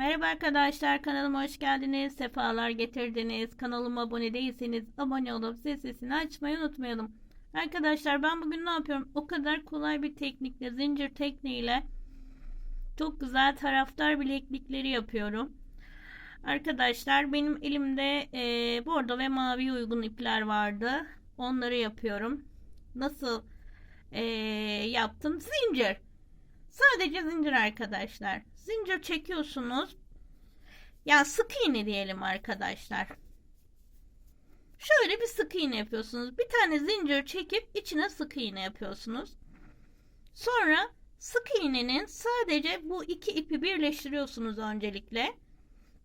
Merhaba arkadaşlar kanalıma hoş geldiniz. Sefalar getirdiniz. Kanalıma abone değilseniz abone olup zil sesini açmayı unutmayalım. Arkadaşlar ben bugün ne yapıyorum? O kadar kolay bir teknikle zincir tekniğiyle çok güzel taraftar bileklikleri yapıyorum. Arkadaşlar benim elimde e, bordo ve mavi uygun ipler vardı. Onları yapıyorum. Nasıl e, yaptım? Zincir. Sadece zincir arkadaşlar. Zincir çekiyorsunuz. Ya sık iğne diyelim arkadaşlar. Şöyle bir sık iğne yapıyorsunuz. Bir tane zincir çekip içine sık iğne yapıyorsunuz. Sonra sık iğnenin sadece bu iki ipi birleştiriyorsunuz öncelikle.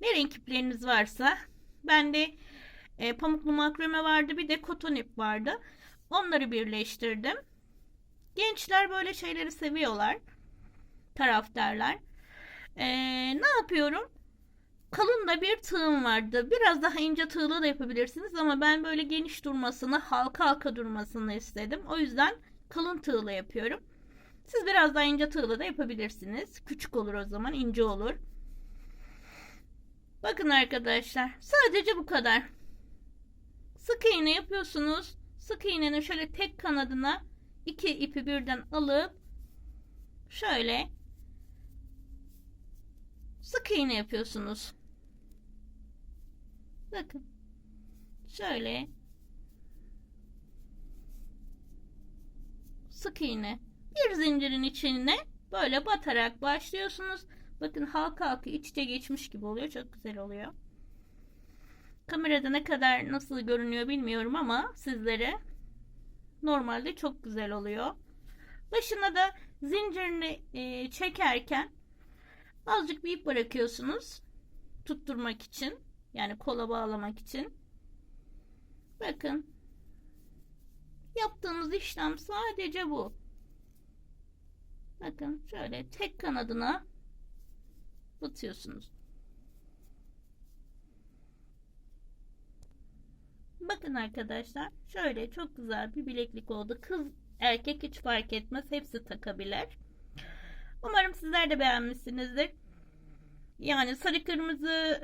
Ne renk ipleriniz varsa. Bende e, pamuklu makrame vardı bir de koton ip vardı. Onları birleştirdim. Gençler böyle şeyleri seviyorlar taraftarlar. Ee, ne yapıyorum? Kalın da bir tığım vardı. Biraz daha ince tığla da yapabilirsiniz ama ben böyle geniş durmasını, halka halka durmasını istedim. O yüzden kalın tığla yapıyorum. Siz biraz daha ince tığla da yapabilirsiniz. Küçük olur o zaman, ince olur. Bakın arkadaşlar, sadece bu kadar. Sık iğne yapıyorsunuz. Sık iğnenin şöyle tek kanadına iki ipi birden alıp şöyle sık iğne yapıyorsunuz. Bakın. Şöyle sık iğne. Bir zincirin içine böyle batarak başlıyorsunuz. Bakın halka halka iç geçmiş gibi oluyor. Çok güzel oluyor. Kamerada ne kadar nasıl görünüyor bilmiyorum ama sizlere normalde çok güzel oluyor. Başına da zincirini e, çekerken azıcık bir ip bırakıyorsunuz. Tutturmak için. Yani kola bağlamak için. Bakın. Yaptığımız işlem sadece bu. Bakın şöyle tek kanadına batıyorsunuz. Bakın arkadaşlar şöyle çok güzel bir bileklik oldu. Kız erkek hiç fark etmez. Hepsi takabilir. Umarım sizler de beğenmişsinizdir. Yani sarı kırmızı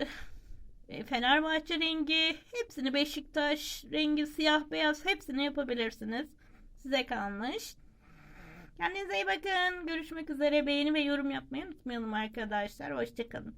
e, Fenerbahçe rengi hepsini Beşiktaş rengi siyah beyaz hepsini yapabilirsiniz. Size kalmış. Kendinize iyi bakın. Görüşmek üzere. Beğeni ve yorum yapmayı unutmayalım arkadaşlar. Hoşçakalın.